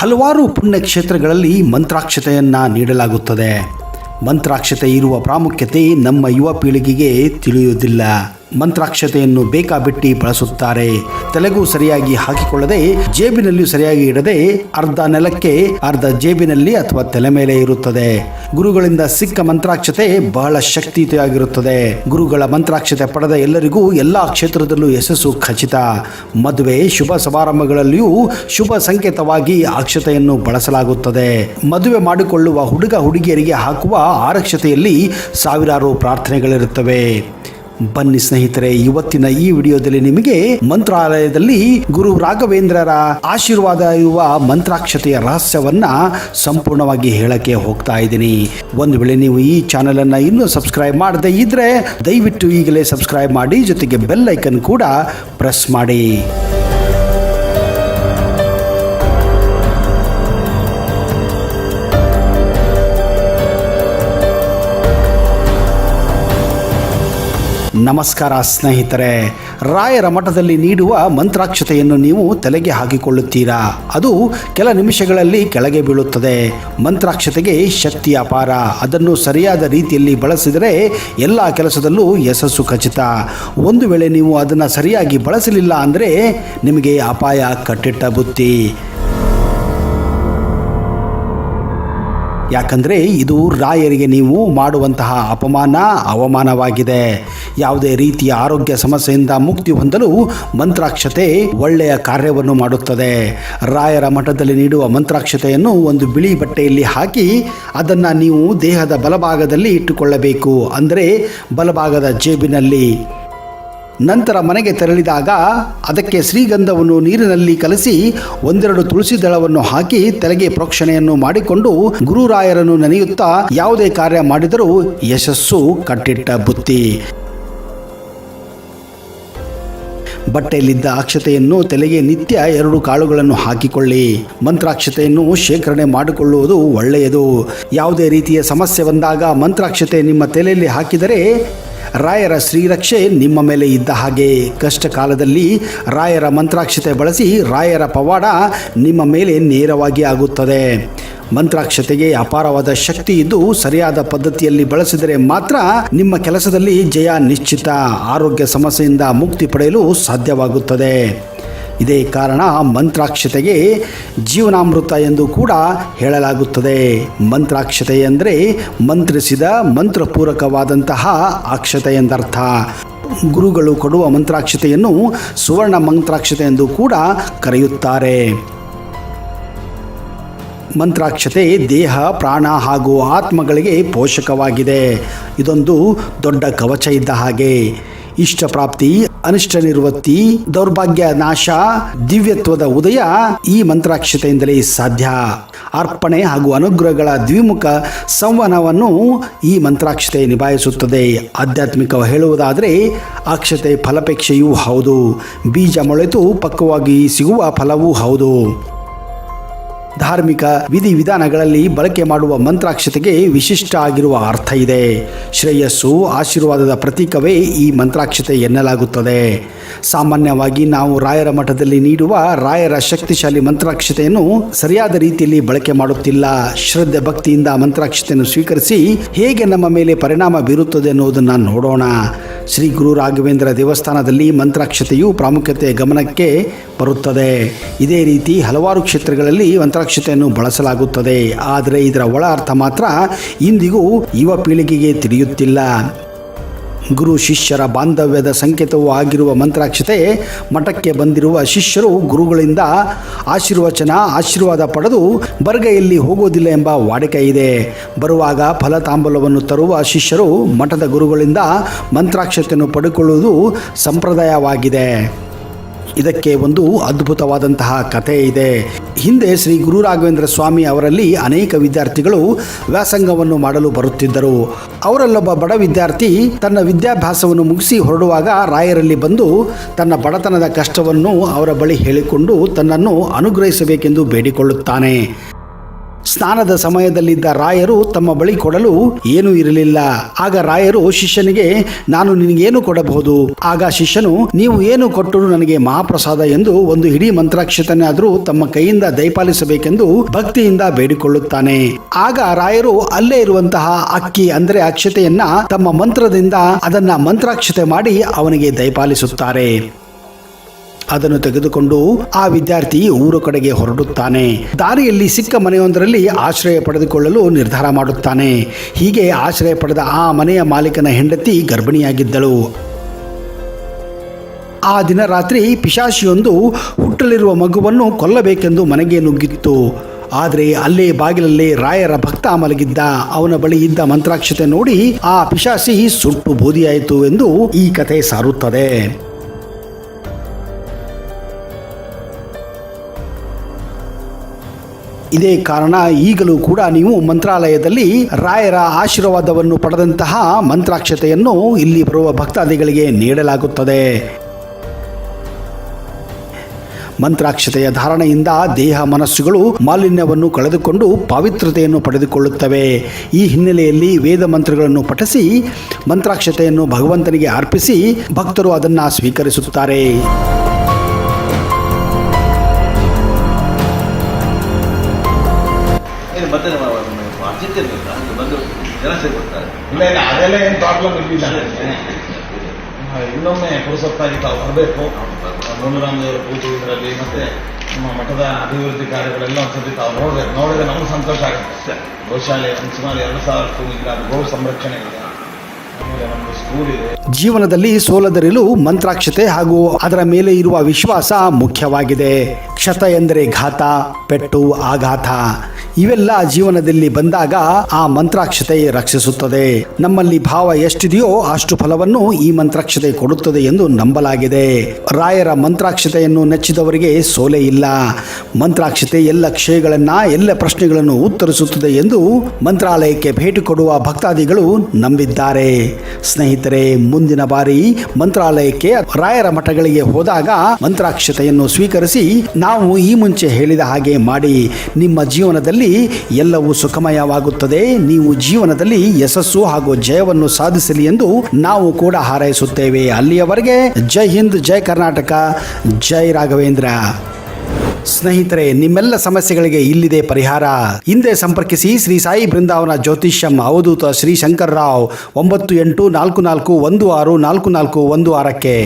ಹಲವಾರು ಪುಣ್ಯಕ್ಷೇತ್ರಗಳಲ್ಲಿ ಮಂತ್ರಾಕ್ಷತೆಯನ್ನು ನೀಡಲಾಗುತ್ತದೆ. ಮಂತ್ರಾಕ್ಷತೆ ಇರುವ ಪ್ರಾಮುಖ್ಯತೆ ನಮ್ಮ ಯುವ ಪೀಳಿಗೆಗೆ ತಿಳಿಯುವುದಿಲ್ಲ. ಮಂತ್ರಾಕ್ಷತೆಯನ್ನು ಬೇಕಾಬಿಟ್ಟಿ ಬಳಸುತ್ತಾರೆ. ತಲೆಗೂ ಸರಿಯಾಗಿ ಹಾಕಿಕೊಳ್ಳದೆ ಜೇಬಿನಲ್ಲಿಯೂ ಸರಿಯಾಗಿ ಇಡದೆ ಅರ್ಧ ನೆಲಕ್ಕೆ ಅರ್ಧ ಜೇಬಿನಲ್ಲಿ ಅಥವಾ ತಲೆ ಮೇಲೆ ಇರುತ್ತದೆ. ಗುರುಗಳಿಂದ ಸಿಕ್ಕ ಮಂತ್ರಾಕ್ಷತೆ ಬಹಳ ಶಕ್ತಿಯುತವಾಗಿರುತ್ತದೆ. ಗುರುಗಳ ಮಂತ್ರಾಕ್ಷತೆ ಪಡೆದ ಎಲ್ಲರಿಗೂ ಎಲ್ಲಾ ಕ್ಷೇತ್ರದಲ್ಲೂ ಯಶಸ್ಸು ಖಚಿತ. ಮದುವೆ, ಶುಭ ಸಮಾರಂಭಗಳಲ್ಲಿಯೂ ಶುಭ ಸಂಕೇತವಾಗಿ ಅಕ್ಷತೆಯನ್ನು ಬಳಸಲಾಗುತ್ತದೆ. ಮದುವೆ ಮಾಡಿಕೊಳ್ಳುವ ಹುಡುಗ ಹುಡುಗಿಯರಿಗೆ ಹಾಕುವ ಆರಕ್ಷತೆಯಲ್ಲಿ ಸಾವಿರಾರು ಪ್ರಾರ್ಥನೆಗಳಿರುತ್ತವೆ. ಬನ್ನಿ ಸ್ನೇಹಿತರೆ, ಇವತ್ತಿನ ಈ ವಿಡಿಯೋದಲ್ಲಿ ನಿಮಗೆ ಮಂತ್ರಾಲಯದಲ್ಲಿ ಗುರು ರಾಘವೇಂದ್ರರ ಆಶೀರ್ವಾದ ಇರುವ ಮಂತ್ರಾಕ್ಷತೆಯ ರಹಸ್ಯವನ್ನ ಸಂಪೂರ್ಣವಾಗಿ ಹೇಳಕ್ಕೆ ಹೋಗ್ತಾ ಇದ್ದೀನಿ. ಒಂದು ವೇಳೆ ನೀವು ಈ ಚಾನೆಲ್ ಅನ್ನ ಇನ್ನೂ ಸಬ್ಸ್ಕ್ರೈಬ್ ಮಾಡದೇ ಇದ್ರೆ ದಯವಿಟ್ಟು ಈಗಲೇ ಸಬ್ಸ್ಕ್ರೈಬ್ ಮಾಡಿ, ಜೊತೆಗೆ ಬೆಲ್ ಐಕನ್ ಕೂಡ ಪ್ರೆಸ್ ಮಾಡಿ. ನಮಸ್ಕಾರ ಸ್ನೇಹಿತರೆ, ರಾಯರ ಮಠದಲ್ಲಿ ನೀಡುವ ಮಂತ್ರಾಕ್ಷತೆಯನ್ನು ನೀವು ತಲೆಗೆ ಹಾಕಿಕೊಳ್ಳುತ್ತೀರಾ? ಅದು ಕೆಲ ನಿಮಿಷಗಳಲ್ಲಿ ಕೆಳಗೆ ಬೀಳುತ್ತದೆ. ಮಂತ್ರಾಕ್ಷತೆಗೆ ಶಕ್ತಿ ಅಪಾರ. ಅದನ್ನು ಸರಿಯಾದ ರೀತಿಯಲ್ಲಿ ಬಳಸಿದರೆ ಎಲ್ಲ ಕೆಲಸದಲ್ಲೂ ಯಶಸ್ಸು ಖಚಿತ. ಒಂದು ವೇಳೆ ನೀವು ಅದನ್ನು ಸರಿಯಾಗಿ ಬಳಸಲಿಲ್ಲ ಅಂದರೆ ನಿಮಗೆ ಅಪಾಯ, ಕಟ್ಟಿಟ್ಟ ಬುತ್ತಿ. ಯಾಕಂದರೆ ಇದು ರಾಯರಿಗೆ ನೀವು ಮಾಡುವಂತಹ ಅಪಮಾನ ಅವಮಾನವಾಗಿದೆ. ಯಾವುದೇ ರೀತಿಯ ಆರೋಗ್ಯ ಸಮಸ್ಯೆಯಿಂದ ಮುಕ್ತಿ ಹೊಂದಲು ಮಂತ್ರಾಕ್ಷತೆ ಒಳ್ಳೆಯ ಕಾರ್ಯವನ್ನು ಮಾಡುತ್ತದೆ. ರಾಯರ ಮಠದಲ್ಲಿ ನೀಡುವ ಮಂತ್ರಾಕ್ಷತೆಯನ್ನು ಒಂದು ಬಿಳಿ ಬಟ್ಟೆಯಲ್ಲಿ ಹಾಕಿ ಅದನ್ನು ನೀವು ದೇಹದ ಬಲಭಾಗದಲ್ಲಿ ಇಟ್ಟುಕೊಳ್ಳಬೇಕು. ಅಂದರೆ ಬಲಭಾಗದ ಜೇಬಿನಲ್ಲಿ ನಂತರ ಮನೆಗೆ ತೆರಳಿದಾಗ ಅದಕ್ಕೆ ಶ್ರೀಗಂಧವನ್ನು ನೀರಿನಲ್ಲಿ ಕಲಸಿ ಒಂದೆರಡು ತುಳಸಿ ದಳವನ್ನು ಹಾಕಿ ತಲೆಗೆ ಪ್ರೋಕ್ಷಣೆಯನ್ನು ಮಾಡಿಕೊಂಡು ಗುರುರಾಯರನ್ನು ನೆನೆಯುತ್ತಾ ಯಾವುದೇ ಕಾರ್ಯ ಮಾಡಿದರೂ ಯಶಸ್ಸು ಕಟ್ಟಿಟ್ಟ ಬುತ್ತಿ. ಬಟ್ಟೆಯಲ್ಲಿದ್ದ ಅಕ್ಷತೆಯನ್ನು ತಲೆಗೆ ನಿತ್ಯ ಎರಡು ಕಾಳುಗಳನ್ನು ಹಾಕಿಕೊಳ್ಳಿ. ಮಂತ್ರಾಕ್ಷತೆಯನ್ನು ಶೇಖರಣೆ ಮಾಡಿಕೊಳ್ಳುವುದು ಒಳ್ಳೆಯದು. ಯಾವುದೇ ರೀತಿಯ ಸಮಸ್ಯೆ ಬಂದಾಗ ಮಂತ್ರಾಕ್ಷತೆ ನಿಮ್ಮ ತಲೆಯಲ್ಲಿ ಹಾಕಿದರೆ ರಾಯರ ಶ್ರೀರಕ್ಷೆ ನಿಮ್ಮ ಮೇಲೆ ಇದ್ದ ಹಾಗೆ. ಕಷ್ಟ ಕಾಲದಲ್ಲಿ ರಾಯರ ಮಂತ್ರಾಕ್ಷತೆ ಬಳಸಿ ರಾಯರ ಪವಾಡ ನಿಮ್ಮ ಮೇಲೆ ನೇರವಾಗಿ ಆಗುತ್ತದೆ. ಮಂತ್ರಾಕ್ಷತೆಗೆ ಅಪಾರವಾದ ಶಕ್ತಿ ಇದ್ದು ಸರಿಯಾದ ಪದ್ಧತಿಯಲ್ಲಿ ಬಳಸಿದರೆ ಮಾತ್ರ ನಿಮ್ಮ ಕೆಲಸದಲ್ಲಿ ಜಯ ನಿಶ್ಚಿತ. ಆರೋಗ್ಯ ಸಮಸ್ಯೆಯಿಂದ ಮುಕ್ತಿ ಪಡೆಯಲು ಸಾಧ್ಯವಾಗುತ್ತದೆ. ಇದೇ ಕಾರಣ ಮಂತ್ರಾಕ್ಷತೆಗೆ ಜೀವನಾಮೃತ ಎಂದು ಕೂಡ ಹೇಳಲಾಗುತ್ತದೆ. ಮಂತ್ರಾಕ್ಷತೆ ಅಂದರೆ ಮಂತ್ರಿಸಿದ ಮಂತ್ರಪೂರಕವಾದಂತಹ ಅಕ್ಷತೆ ಎಂದರ್ಥ. ಗುರುಗಳು ಕೊಡುವ ಮಂತ್ರಾಕ್ಷತೆಯನ್ನು ಸುವರ್ಣ ಮಂತ್ರಾಕ್ಷತೆ ಎಂದು ಕೂಡ ಕರೆಯುತ್ತಾರೆ. ಮಂತ್ರಾಕ್ಷತೆ ದೇಹ, ಪ್ರಾಣ ಹಾಗೂ ಆತ್ಮಗಳಿಗೆ ಪೋಷಕವಾಗಿದೆ. ಇದೊಂದು ದೊಡ್ಡ ಕವಚ ಇದ್ದ ಹಾಗೆ. ಇಷ್ಟ ಪ್ರಾಪ್ತಿ ಅನಿಷ್ಟ ನಿರ್ವತ್ತಿ ದೌರ್ಭಾಗ್ಯ, ನಾಶ, ದಿವ್ಯತ್ವದ ಉದಯ ಈ ಮಂತ್ರಾಕ್ಷತೆಯಿಂದಲೇ ಸಾಧ್ಯ. ಅರ್ಪಣೆ ಹಾಗೂ ಅನುಗ್ರಹಗಳ ದ್ವಿಮುಖ ಸಂವಹನವನ್ನು ಈ ಮಂತ್ರಾಕ್ಷತೆ ನಿಭಾಯಿಸುತ್ತದೆ. ಆಧ್ಯಾತ್ಮಿಕ ಹೇಳುವುದಾದರೆ ಅಕ್ಷತೆ ಫಲಪೇಕ್ಷೆಯೂ ಹೌದು. ಬೀಜ ಮೊಳೆತು ಪಕ್ವವಾಗಿ ಸಿಗುವ ಫಲವೂ ಹೌದು. ಧಾರ್ಮಿಕ ವಿಧಿವಿಧಾನಗಳಲ್ಲಿ ಬಳಕೆ ಮಾಡುವ ಮಂತ್ರಾಕ್ಷತೆಗೆ ವಿಶಿಷ್ಟ ಆಗಿರುವ ಅರ್ಥ ಇದೆ. ಶ್ರೇಯಸ್ಸು ಆಶೀರ್ವಾದದ ಪ್ರತೀಕವೇ ಈ ಮಂತ್ರಾಕ್ಷತೆ ಎನ್ನಲಾಗುತ್ತದೆ. ಸಾಮಾನ್ಯವಾಗಿ ನಾವು ರಾಯರ ಮಠದಲ್ಲಿ ನೀಡುವ ರಾಯರ ಶಕ್ತಿಶಾಲಿ ಮಂತ್ರಾಕ್ಷತೆಯನ್ನು ಸರಿಯಾದ ರೀತಿಯಲ್ಲಿ ಬಳಕೆ ಮಾಡುತ್ತಿಲ್ಲ. ಶ್ರದ್ಧೆ ಭಕ್ತಿಯಿಂದ ಮಂತ್ರಾಕ್ಷತೆಯನ್ನು ಸ್ವೀಕರಿಸಿ ಹೇಗೆ ನಮ್ಮ ಮೇಲೆ ಪರಿಣಾಮ ಬೀರುತ್ತದೆ ಎನ್ನುವುದನ್ನು ನೋಡೋಣ. ಶ್ರೀ ಗುರು ರಾಘವೇಂದ್ರ ದೇವಸ್ಥಾನದಲ್ಲಿ ಮಂತ್ರಾಕ್ಷತೆಯು ಪ್ರಾಮುಖ್ಯತೆ ಗಮನಕ್ಕೆ ಬರುತ್ತದೆ. ಇದೇ ರೀತಿ ಹಲವಾರು ಕ್ಷೇತ್ರಗಳಲ್ಲಿ ಮಂತ್ರಾಕ್ಷತೆಯನ್ನು ಬಳಸಲಾಗುತ್ತದೆ. ಆದರೆ ಇದರ ಒಳ ಅರ್ಥ ಮಾತ್ರ ಇಂದಿಗೂ ಯುವ ಪೀಳಿಗೆಗೆ ತಿಳಿಯುತ್ತಿಲ್ಲ. ಗುರು ಶಿಷ್ಯರ ಬಾಂಧವ್ಯದ ಸಂಕೇತವೂ ಆಗಿರುವ ಮಂತ್ರಾಕ್ಷತೆ ಮಠಕ್ಕೆ ಬಂದಿರುವ ಶಿಷ್ಯರು ಗುರುಗಳಿಂದ ಆಶೀರ್ವಚನ, ಆಶೀರ್ವಾದ ಪಡೆದು ಬರ್ಗೈಯಲ್ಲಿ ಹೋಗೋದಿಲ್ಲ ಎಂಬ ವಾಡಿಕೆ ಇದೆ. ಬರುವಾಗ ಫಲತಾಂಬಲವನ್ನು ತರುವ ಶಿಷ್ಯರು ಮಠದ ಗುರುಗಳಿಂದ ಮಂತ್ರಾಕ್ಷತೆಯನ್ನು ಪಡೆದುಕೊಳ್ಳುವುದು ಸಂಪ್ರದಾಯವಾಗಿದೆ. ಇದಕ್ಕೆ ಒಂದು ಅದ್ಭುತವಾದಂತಹ ಕಥೆ ಇದೆ. ಹಿಂದೆ ಶ್ರೀ ಗುರು ರಾಘವೇಂದ್ರ ಸ್ವಾಮಿ ಅವರಲ್ಲಿ ಅನೇಕ ವಿದ್ಯಾರ್ಥಿಗಳು ವ್ಯಾಸಂಗವನ್ನು ಮಾಡಲು ಬರುತ್ತಿದ್ದರು. ಅವರಲ್ಲೊಬ್ಬ ಬಡ ವಿದ್ಯಾರ್ಥಿ ತನ್ನ ವಿದ್ಯಾಭ್ಯಾಸವನ್ನು ಮುಗಿಸಿ ಹೊರಡುವಾಗ ರಾಯರಲ್ಲಿ ಬಂದು ತನ್ನ ಬಡತನದ ಕಷ್ಟವನ್ನು ಅವರ ಬಳಿ ಹೇಳಿಕೊಂಡು ತನ್ನನ್ನು ಅನುಗ್ರಹಿಸಬೇಕೆಂದು ಬೇಡಿಕೊಳ್ಳುತ್ತಾನೆ. ಸ್ನಾನದ ಸಮಯದಲ್ಲಿದ್ದ ರಾಯರು ತಮ್ಮ ಬಳಿ ಕೊಡಲು ಏನೂ ಇರಲಿಲ್ಲ. ಆಗ ರಾಯರು ಶಿಷ್ಯನಿಗೆ, ನಾನು ನಿನಗೇನು ಕೊಡಬಹುದು? ಆಗ ಶಿಷ್ಯನು, ನೀವು ಏನು ಕೊಟ್ಟರು ನನಗೆ ಮಹಾಪ್ರಸಾದ ಎಂದು ಒಂದು ಇಡೀ ಮಂತ್ರಾಕ್ಷತನಾದರೂ ತಮ್ಮ ಕೈಯಿಂದ ದಯಪಾಲಿಸಬೇಕೆಂದು ಭಕ್ತಿಯಿಂದ ಬೇಡಿಕೊಳ್ಳುತ್ತಾನೆ. ಆಗ ರಾಯರು ಅಲ್ಲೇ ಇರುವಂತಹ ಅಕ್ಕಿ ಅಂದರೆ ಅಕ್ಷತೆಯನ್ನ ತಮ್ಮ ಮಂತ್ರದಿಂದ ಅದನ್ನ ಮಂತ್ರಾಕ್ಷತೆ ಮಾಡಿ ಅವನಿಗೆ ದಯಪಾಲಿಸುತ್ತಾರೆ. ಅದನ್ನು ತೆಗೆದುಕೊಂಡು ಆ ವಿದ್ಯಾರ್ಥಿ ಊರು ಕಡೆಗೆ ಹೊರಡುತ್ತಾನೆ. ದಾರಿಯಲ್ಲಿ ಸಿಕ್ಕ ಮನೆಯೊಂದರಲ್ಲಿ ಆಶ್ರಯ ಪಡೆದುಕೊಳ್ಳಲು ನಿರ್ಧಾರ ಮಾಡುತ್ತಾನೆ. ಹೀಗೆ ಆಶ್ರಯ ಪಡೆದ ಆ ಮನೆಯ ಮಾಲೀಕನ ಹೆಂಡತಿ ಗರ್ಭಿಣಿಯಾಗಿದ್ದಳು. ಆ ದಿನ ರಾತ್ರಿ ಪಿಶಾಚಿಯೊಂದು ಹುಟ್ಟಲಿರುವ ಮಗುವನ್ನು ಕೊಲ್ಲಬೇಕೆಂದು ಮನೆಗೆ ನುಗ್ಗಿತ್ತು. ಆದರೆ ಅಲ್ಲೇ ಬಾಗಿಲಲ್ಲೇ ರಾಯರ ಭಕ್ತ ಮಲಗಿದ್ದ. ಅವನ ಬಳಿ ಇದ್ದ ಮಂತ್ರಾಕ್ಷತೆ ನೋಡಿ ಆ ಪಿಶಾಸಿ ಸುಟ್ಟು ಬೋಧಿಯಾಯಿತು ಎಂದು ಈ ಕಥೆ ಸಾರುತ್ತದೆ. ಇದೇ ಕಾರಣ ಈಗಲೂ ಕೂಡ ನೀವು ಮಂತ್ರಾಲಯದಲ್ಲಿ ರಾಯರ ಆಶೀರ್ವಾದವನ್ನು ಪಡೆದಂತಹ ಮಂತ್ರಾಕ್ಷತೆಯನ್ನು ಇಲ್ಲಿ ಬರುವ ಭಕ್ತಾದಿಗಳಿಗೆ ನೀಡಲಾಗುತ್ತದೆ. ಮಂತ್ರಾಕ್ಷತೆಯ ಧಾರಣೆಯಿಂದ ದೇಹ ಮನಸ್ಸುಗಳು ಮಾಲಿನ್ಯವನ್ನು ಕಳೆದುಕೊಂಡು ಪಾವಿತ್ರತೆಯನ್ನು ಪಡೆದುಕೊಳ್ಳುತ್ತವೆ. ಈ ಹಿನ್ನೆಲೆಯಲ್ಲಿ ವೇದ ಮಂತ್ರಗಳನ್ನು ಪಠಿಸಿ, ಮಂತ್ರಾಕ್ಷತೆಯನ್ನು ಭಗವಂತನಿಗೆ ಅರ್ಪಿಸಿ ಭಕ್ತರು ಅದನ್ನು ಸ್ವೀಕರಿಸುತ್ತಾರೆ. ಅರ್ಜೆಂಟ್ ಇರಲಿಲ್ಲ ಬಂದು ಜನ ಸೇರ್ಕೊಡ್ತಾರೆ. ಇಲ್ಲ ಇಲ್ಲ ಅದೆಲ್ಲ ಏನು ಪ್ರಾಬ್ಲಮ್ ಇರಲಿಲ್ಲ. ಇನ್ನೊಮ್ಮೆ ಪುರುಸತ್ತಾಗಿ ತಾವು ಬರಬೇಕು. ಮುನುರಾಮದೇವರ ಪೂಜೆ ಇದರಲ್ಲಿ ಮತ್ತೆ ನಮ್ಮ ಮಠದ ಅಭಿವೃದ್ಧಿ ಕಾರ್ಯಗಳೆಲ್ಲ ಒಂದ್ಸತಿ ತಾವು ನೋಡಬೇಕು. ನೋಡಿದ್ರೆ ನಮ್ಗೆ ಸಂತೋಷ ಆಗುತ್ತೆ. ಗೋಶಾಲೆ ಒಂದು ಸುಮಾರು ಎರಡು ಸಾವಿರಕ್ಕೂ ಇಲ್ಲ ಗೋ ಸಂರಕ್ಷಣೆ ಇದೆ. ಜೀವನದಲ್ಲಿ ಸೋಲದರಿಲು ಮಂತ್ರಾಕ್ಷತೆ ಹಾಗೂ ಅದರ ಮೇಲೆ ಇರುವ ವಿಶ್ವಾಸ ಮುಖ್ಯವಾಗಿದೆ. ಕ್ಷತ ಎಂದರೆ ಘಾತ ಪೆಟ್ಟು ಆಘಾತ. ಇವೆಲ್ಲ ಜೀವನದಲ್ಲಿ ಬಂದಾಗ ಆ ಮಂತ್ರಾಕ್ಷತೆ ರಕ್ಷಿಸುತ್ತದೆ. ನಮ್ಮಲ್ಲಿ ಭಾವ ಎಷ್ಟಿದೆಯೋ ಅಷ್ಟು ಫಲವನ್ನು ಈ ಮಂತ್ರಾಕ್ಷತೆ ಕೊಡುತ್ತದೆ ಎಂದು ನಂಬಲಾಗಿದೆ. ರಾಯರ ಮಂತ್ರಾಕ್ಷತೆಯನ್ನು ನೆಚ್ಚಿದವರಿಗೆ ಸೋಲೆ ಇಲ್ಲ. ಮಂತ್ರಾಕ್ಷತೆ ಎಲ್ಲ ಕ್ಷಯಗಳನ್ನ, ಎಲ್ಲ ಪ್ರಶ್ನೆಗಳನ್ನು ಉತ್ತರಿಸುತ್ತದೆ ಎಂದು ಮಂತ್ರಾಲಯಕ್ಕೆ ಭೇಟಿ ಕೊಡುವ ಭಕ್ತಾದಿಗಳು ನಂಬಿದ್ದಾರೆ. ಸ್ನೇಹಿತರೆ, ಮುಂದಿನ ಬಾರಿ ಮಂತ್ರಾಲಯಕ್ಕೆ ರಾಯರ ಮಠಗಳಿಗೆ ಹೋದಾಗ ಮಂತ್ರಾಕ್ಷತೆಯನ್ನು ಸ್ವೀಕರಿಸಿ ನಾವು ಈ ಮುಂಚೆ ಹೇಳಿದ ಹಾಗೆ ಮಾಡಿ. ನಿಮ್ಮ ಜೀವನದಲ್ಲಿ ಎಲ್ಲವೂ ಸುಖಮಯವಾಗುತ್ತದೆ. ನೀವು ಜೀವನದಲ್ಲಿ ಯಶಸ್ಸು ಹಾಗೂ ಜಯವನ್ನು ಸಾಧಿಸಲಿ ಎಂದು ನಾವು ಕೂಡ ಹಾರೈಸುತ್ತೇವೆ. ಅಲ್ಲಿಯವರೆಗೆ ಜೈ ಹಿಂದ್, ಜೈ ಕರ್ನಾಟಕ, ಜೈ ರಾಘವೇಂದ್ರ. ಸ್ನೇಹಿತರೆ, ನಿಮ್ಮೆಲ್ಲ ಸಮಸ್ಯೆಗಳಿಗೆ ಇಲ್ಲಿದೆ ಪರಿಹಾರ. ಹಿಂದೆ ಸಂಪರ್ಕಿಸಿ ಶ್ರೀ ಸಾಯಿ ಬೃಂದಾವನ ಜ್ಯೋತಿಷ್ಯಂ ಅವಧೂತ ಶ್ರೀ ಶಂಕರ್ ರಾವ್, ಒಂಬತ್ತು ಎಂಟು ನಾಲ್ಕು ನಾಲ್ಕು ಒಂದು ಆರು ನಾಲ್ಕು ನಾಲ್ಕು ಒಂದು ಆರಕ್ಕೆ.